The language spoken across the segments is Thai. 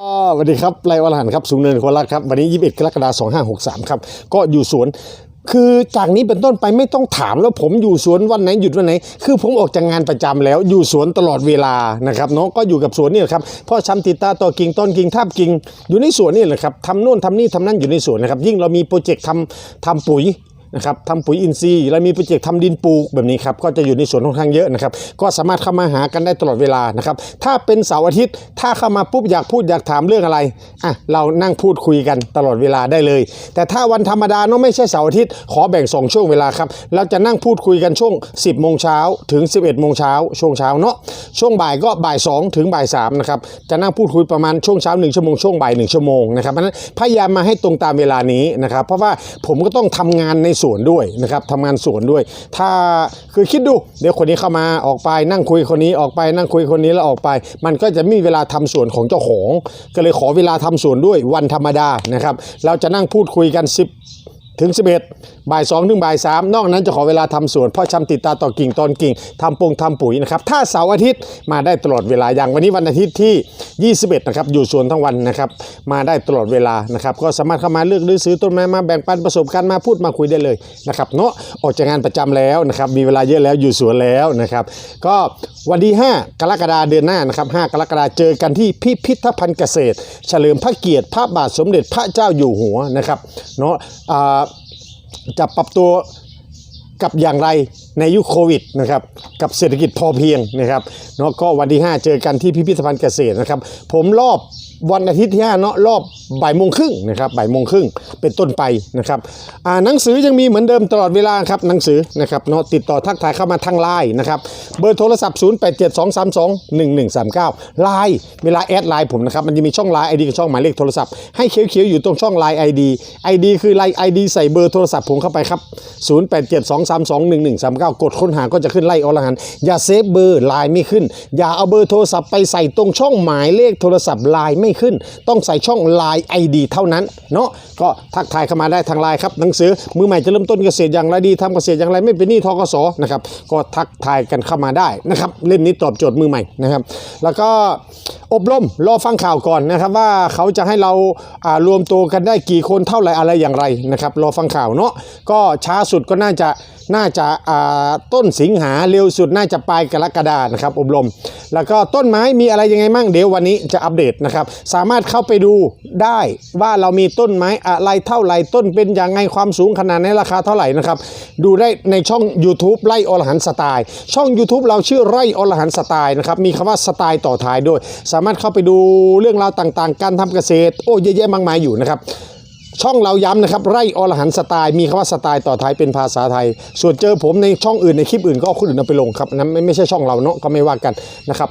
สวัสดีครับไลออรหันครับสูงเนินโคราชครับวันนี้ 21 กรกฎาคม2563 ครับ ก็อยู่สวนคือจากนี้เป็นต้นไปไม่ต้องถามแล้วผมอยู่สวนวันไหนหยุดวันไหน คือผมออกจากงานประจำแล้วอยู่สวนตลอดเวลานะครับเนาะก็อยู่กับสวนนี่แหละครับพ่อช้ำติดตาต่อกิ่งต้นกิ่งทาบกิ่งอยู่ในสวนนี่แหละครับทำโน่นทำนี่ทำนั่นอยู่ในสวนนะครับยิ่งเรามีโปรเจกต์ทำทำปุ๋ย นะครับทำปุ๋ยอินทรีย์และมีโปรเจกต์ทำดินปลูกแบบนี้ครับก็จะอยู่ในสวนค่อนข้างเยอะนะครับก็สามารถเข้ามาหากันได้ตลอดเวลานะครับถ้าเป็นเสาร์อาทิตย์ ถ้าเข้ามาปุ๊บอยากพูดอยากถามเรื่องอะไรอะเรานั่งพูดคุยกันตลอดเวลาได้เลย แต่ถ้าวันธรรมดาเนาะไม่ใช่เสาร์อาทิตย์ขอแบ่งสองช่วงเวลาครับเราจะนั่งพูดคุยกันช่วง 10โมงเช้าถึง 11โมงเช้าช่วงเช้าเนาะช่วงบ่ายก็บ่าย 2 ถึงบ่าย3นะครับจะนั่งพูดคุยประมาณช่วงเช้า1ชั่วโมงช่วงบ่าย1ชั่วโมงนะครับเพราะฉะนั้นพยายามมาให้ตรงตามเวลานี้นะครับเพราะว่าผมก็ต้องทำงานในสวนด้วยนะครับทำงานสวนด้วย ถ้าคือคิดดู เดี๋ยวคนนี้เข้ามาออกไปนั่งคุยคนนี้ออกไปนั่งคุยคนนี้แล้วออกไป มันก็จะไม่มีเวลาทำสวนของเจ้าของ ก็เลยขอเวลาทำสวนด้วยวันธรรมดานะครับ เราจะนั่งพูดคุยกัน 10 ถึง 11 บ่าย2ถึงบ่าย3นอกนั้นจะขอเวลาทำสวนเพ่อชำติดตาต่อกิ่งตอนกิ่งทำปงทำปุ๋ยนะครับ ถ้าเสาร์อาทิตย์มาได้ตลอดเวลาอย่างวันนี้วันอาทิตย์ที่ 21 นะครับ อยู่สวนทั้งวันนะครับ มาได้ตลอดเวลานะครับ ก็สามารถเข้ามาเลือกหรือซื้อต้นไม้มาแบ่งปันประสบการณ์มาพูดมาคุยได้เลยนะครับเนาะออกจากงานประจำแล้วนะครับ มีเวลาเยอะแล้วอยู่สวนแล้วนะครับ ก็วันที่ 5 กรกฎาเดือนหน้านะครับ5กรกฎาเจอกันที่พิพิธภัณฑ์เกษตร เฉลิมพระเกียรติพระบาทสมเด็จพระเจ้าอยู่หัวนะครับเนาะอ่า จะปรับตัวกับอย่างไร ในยุคโควิดนะครับกับเศรษฐกิจพอเพียงนะครับเนาะก็วันที่ 5 เจอกันที่พิพิธภัณฑ์เกษตรนะครับ ผมรอบวันอาทิตย์ที่5เนาะรอบบ่ายโมงครึ่งนะครับบ่ายโมงครึ่งเป็นต้นไปนะครับอ่าหนังสือยังมีเหมือนเดิมตลอดเวลาครับหนังสือนะครับเนาะติดต่อทักทายเข้ามาทางไลน์นะครับเบอร์โทรศัพท์ 0872321139ไลน์เวลาแอดไลน์ผมนะครับมันจะมีช่องไลน์ไอดีกับช่องหมายเลขโทรศัพท์ให้เขียวๆอยู่ตรงช่องไลน์ไอดีไอดีคือไลน์ไอดีใส่เบอร์โทรศัพท์ผมเข้าไปครับ 0872321139กดค้นหาก็จะขึ้นไล่อรหันต์อย่าเซฟเบอร์ไลน์ไม่ขึ้น อย่าเอาเบอร์โทรศัพท์ไปใส่ตรงช่องหมายเลขโทรศัพท์ไลน์ไม่ขึ้น ต้องใส่ช่องไลน์ไอดีเท่านั้นเนาะก็ทักทายเข้ามาได้ทางไลน์ครับหนังสือมือใหม่จะเริ่มต้นเกษตรอย่างไรดีทำเกษตรอย่างไรไม่เป็นหนี้ทกสนะครับก็ทักทายกันเข้ามาได้นะครับเล่มนี้ตอบโจทย์มือใหม่นะครับ แล้วก็อบรมรอฟังข่าวก่อนนะครับว่าเขาจะให้เราารวมตัวกันได้กี่คนเท่าไหร่อะไรอย่างไรนะครับรอฟังข่าวเนาะก็ช้าสุดก็น่าจะ น่าจะต้นสิงหาเร็วสุดน่าจะปลายกรกฎานะครับอบรม แล้วก็ต้นไม้มีอะไรยังไงมั่งเดี๋ยววันนี้จะอัปเดตนะครับ สามารถเข้าไปดูได้ว่าเรามีต้นไม้อะไรเท่าไหร่ต้นเป็นยังไงความสูงขนาดไหนราคาเท่าไหร่นะครับดูได้ในช่อง YouTube ไร่อรหันสไตล์ ช่อง YouTube เราชื่อไร่อรหันสไตล์นะครับมีคำว่าสไตล์ต่อท้ายด้วย สามารถเข้าไปดูเรื่องราวต่างๆ การทำเกษตร โอ้เยอะแยะมากมายอยู่นะครับ ช่องเราย้ำนะครับ ไร่อรหันสไตล์มีคำว่าสไตล์ต่อท้ายเป็นภาษาไทย ส่วนเจอผมในช่องอื่นในคลิปอื่นก็เอาคนอื่นเอาไปลงครับนั้นไม่ไม่ใช่ช่องเราเนาะก็ไม่ว่ากันนะครับ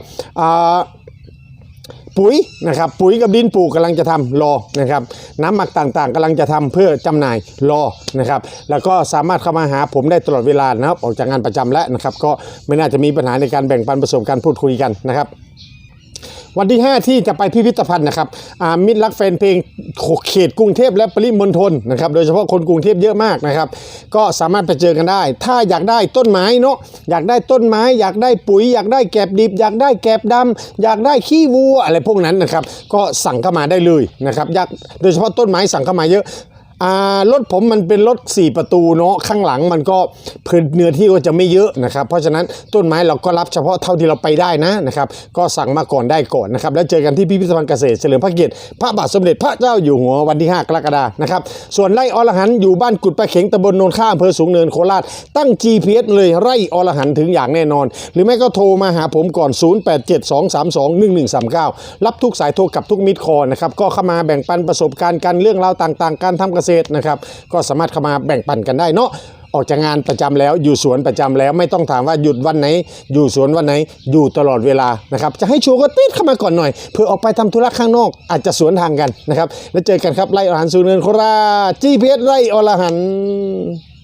ปุ๋ยนะครับปุ๋ยกับดินปลูกกำลังจะทำรอนะครับน้ำหมักต่างๆกำลังจะทำเพื่อจำหน่ายรอนะครับแล้วก็สามารถเข้ามาหาผมได้ตลอดเวลานะครับออกจากงานประจำแล้วนะครับก็ไม่น่าจะมีปัญหาในการแบ่งปันประสบการณ์พูดคุยกันนะครับ วันที่ 5 ที่จะไปพิพิธภัณฑ์นะครับมิตรรักแฟนเพลงเขตกรุงเทพและปริมณฑลนะครับโดยเฉพาะคนกรุงเทพเยอะมากนะครับ ก็สามารถไปเจอกันได้ ถ้าอยากได้ต้นไม้เนาะอยากได้ต้นไม้ อยากได้ปุ๋ย อยากได้แกบดิบ อยากได้แกบดำอยากได้ขี้วัวอะไรพวกนั้นนะครับ ก็สั่งเข้ามาได้เลยนะครับอยากโดยเฉพาะต้นไม้สั่งเข้ามาเยอะ รถผมมันเป็นรถ 4 ประตูเนาะข้างหลังมันก็พื้นเนื้อที่ก็จะไม่เยอะนะครับ เพราะฉะนั้นต้นไม้เราก็รับเฉพาะเท่าที่เราไปได้นะนะครับ ก็สั่งมาก่อนได้ก่อนนะครับ แล้วเจอกันที่พิพิธภัณฑ์เกษตรเฉลิมพระเกียรติพระบาทสมเด็จพระเจ้าอยู่หัววันที่ 5 กรกฎาคมนะครับ ส่วนไร่อรหันต์อยู่บ้านกุดปลาเข็งตำบลโนนข้ามอำเภอสูงเนินโคราชตั้ง GPS เลยไร่อรหันต์ถึงอย่างแน่นอน หรือไม่ก็โทรมาหาผมก่อน 0872321139 รับทุกสายโทรกับทุกมิดคอนะครับก็เข้ามาแบ่งปันประสบการณ์กันเรื่องราวต่าง ๆ การทำเกษตรนะครับก็สามารถเข้ามาแบ่งปันกันได้เนาะออกจากงานประจำแล้วอยู่สวนประจำแล้วไม่ต้องถามว่าหยุดวันไหน อยู่สวนวันไหนอยู่ตลอดเวลานะครับจะให้ชัวร์ก็ติดเข้ามาก่อนหน่อยเพื่อออกไปทำธุระข้างนอก อาจจะสวนทางกันนะครับแล้วเจอกันครับไล่อรหันสูเนินโคราชจีพีเอสไล่อรหันต์